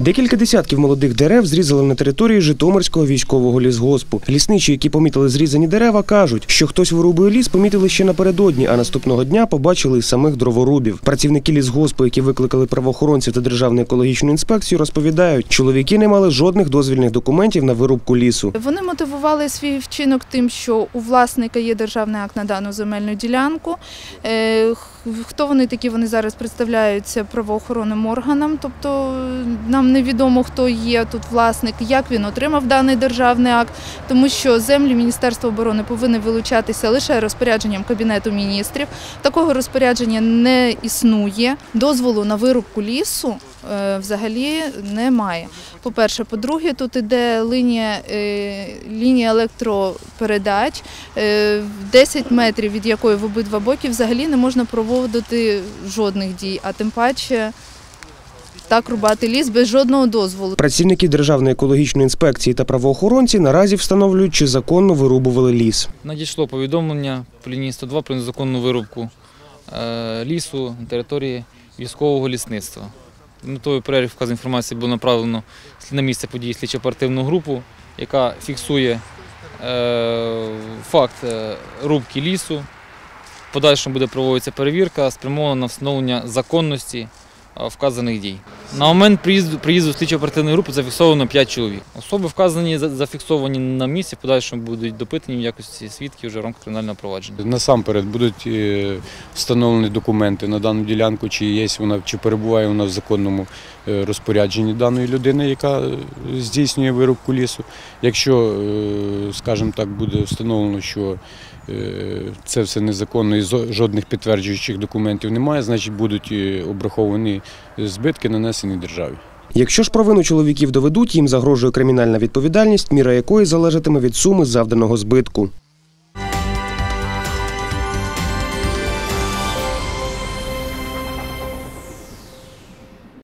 Декілька десятків молодих дерев зрізали на території Житомирського військового лісгоспу. Лісничі, які помітили зрізані дерева, кажуть, що хтось вирубує ліс, помітили ще напередодні, а наступного дня побачили самих дроворубів. Працівники лісгоспу, які викликали правоохоронців та державну екологічну інспекцію, розповідають, чоловіки не мали жодних дозвільних документів на вирубку лісу. Вони мотивували свій вчинок тим, що у власника є державний акт на дану земельну ділянку. Хто вони такі? Вони зараз представляються правоохоронним органам, тобто е, нам невідомо, хто є тут власник, як він отримав даний державний акт, тому що землі Міністерства оборони повинні вилучатися лише розпорядженням Кабінету міністрів. Такого розпорядження не існує. Дозволу на вирубку лісу взагалі немає. По-перше, по-друге, тут іде лінія, е, лінія електропередач, е, в 10 метрів від якої в обидва боки взагалі не можна проводити жодних дій, а тим паче так рубати ліс без жодного дозволу. Працівники Державної екологічної інспекції та правоохоронці наразі встановлюють, чи законно вирубували ліс. Надійшло повідомлення по лінії 102 про незаконну вирубку е, лісу на території військового лісництва. Метою перерив вказу інформації було направлено на місце події слідчо-оперативну групу, яка фіксує е, факт е, рубки лісу. В подальшому буде проводитися перевірка, спрямована на встановлення законності е, вказаних дій. На момент приїзду, приїзду слідчо-оперативної групи зафіксовано 5 чоловік. Особи вказані, зафіксовані на місці, подальшому будуть допитані в якості свідків вже в рамках кримінального провадження. Насамперед будуть е, встановлені документи на дану ділянку, чи є вона, чи перебуває вона в законному е, розпорядженні даної людини, яка е, здійснює вирубку лісу. Якщо, скажімо так, буде встановлено, що це все незаконно і жодних підтверджуючих документів немає, значить будуть обраховані збитки, нанесені державі. Якщо ж провину чоловіків доведуть, їм загрожує кримінальна відповідальність, міра якої залежатиме від суми завданого збитку.